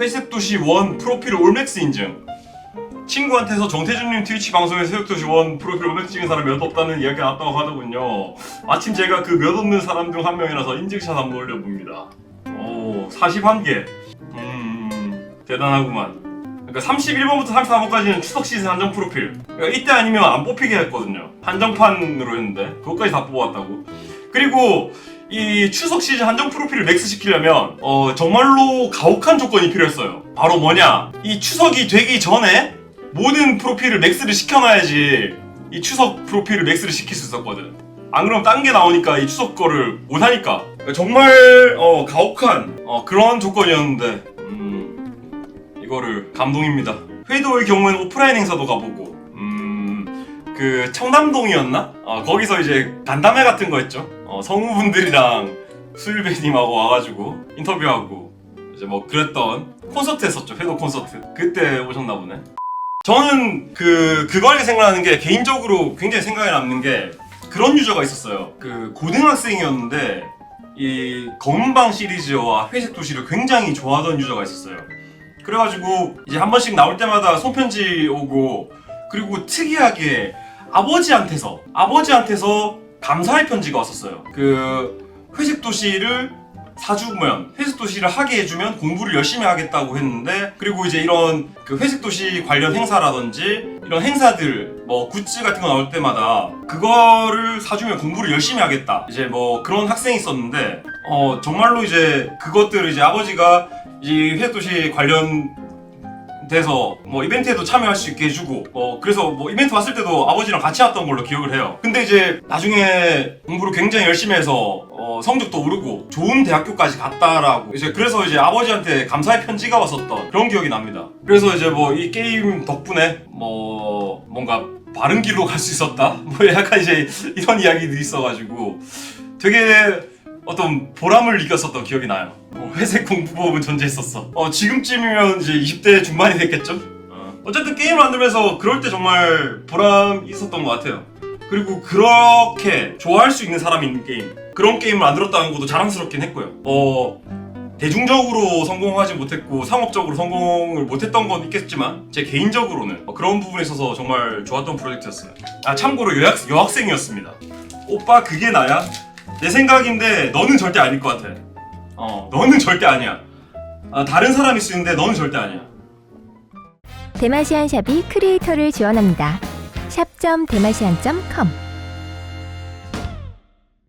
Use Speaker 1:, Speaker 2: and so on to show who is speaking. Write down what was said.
Speaker 1: 회색 도시 원 프로필 올맥스 인증. 친구한테서 정태준님 트위치 방송에서 회색 도시 원 프로필 올맥스 찍은 사람 몇 없다는 이야기가 나왔다고 하더군요. 마침 제가 그 몇 없는 사람 중 한 명이라서 인증샷 한번 올려봅니다. 오, 41개. 음, 대단하구만. 그러니까 31번부터 34번까지는 추석 시즌 한정 프로필. 그러니까 이때 아니면 안 뽑히게 했거든요. 한정판으로 했는데 그것까지 다 뽑았다고. 그리고 이 추석 시즌 한정 프로필을 맥스 시키려면 어 정말로 가혹한 조건이 필요했어요. 바로 뭐냐? 이 추석이 되기 전에 모든 프로필을 맥스를 시켜놔야지 이 추석 프로필을 맥스를 시킬 수 있었거든. 안 그러면 딴 게 나오니까 이 추석 거를 못 하니까 정말 어 가혹한 어 그런 조건이었는데 음 이거를 감동입니다. 회도의 경우에는 오프라인 행사도 가보고 음 그 청담동이었나? 어, 거기서 이제 간담회 같은 거 했죠. 어, 성우분들이랑 수일배님하고 와가지고 인터뷰하고 이제 뭐 그랬던 콘서트 했었죠. 회도 콘서트. 그때 오셨나 보네. 저는 그 그걸 생각하는 게 개인적으로 굉장히 생각에 남는 게 그런 유저가 있었어요. 그 고등학생이었는데 이 검은방 시리즈와 회색 도시를 굉장히 좋아하던 유저가 있었어요. 그래가지고 이제 한 번씩 나올 때마다 손편지 오고 그리고 특이하게 아버지한테서 아버지한테서 감사의 편지가 왔었어요. 그 회색 도시를 사주면 회색 도시를 하게 해주면 공부를 열심히 하겠다고 했는데 그리고 이제 이런 그 회색 도시 관련 행사라든지 이런 행사들 뭐 굿즈 같은 거 나올 때마다 그거를 사주면 공부를 열심히 하겠다 이제 뭐 그런 학생이 있었는데 어 정말로 이제 그것들을 이제 아버지가 이 회색 도시 관련 돼서 뭐 이벤트에도 참여할 수 있게 해주고 어 그래서 뭐 이벤트 왔을 때도 아버지랑 같이 왔던 걸로 기억을 해요. 근데 이제 나중에 공부를 굉장히 열심히 해서 어 성적도 오르고 좋은 대학교까지 갔다라고 이제 그래서 이제 아버지한테 감사의 편지가 왔었던 그런 기억이 납니다. 그래서 이제 뭐 이 게임 덕분에 뭐 뭔가 바른 길로 갈 수 있었다? 뭐 약간 이제 이런 이야기들이 있어가지고 되게 어떤 보람을 느꼈었던 기억이 나요. 어, 회색 공부법은 존재했었어. 어, 지금쯤이면 이제 20대 중반이 됐겠죠? 어. 어쨌든 게임을 만들면서 그럴 때 정말 보람 있었던 것 같아요. 그리고 그렇게 좋아할 수 있는 사람이 있는 게임. 그런 게임을 만들었다는 것도 자랑스럽긴 했고요. 어, 대중적으로 성공하지 못했고 상업적으로 성공을 못했던 건 있겠지만 제 개인적으로는 어, 그런 부분에 있어서 정말 좋았던 프로젝트였어요. 아 참고로 여학, 여학생이었습니다. 오빠 그게 나야? 내 생각인데 너는 절대 아닐 것 같아. 어, 너는 절대 아니야. 아, 다른 사람일 수 있는데 너는 절대 아니야.
Speaker 2: 대마시안 샵이 크리에이터를 지원합니다. 샵.대마시안.com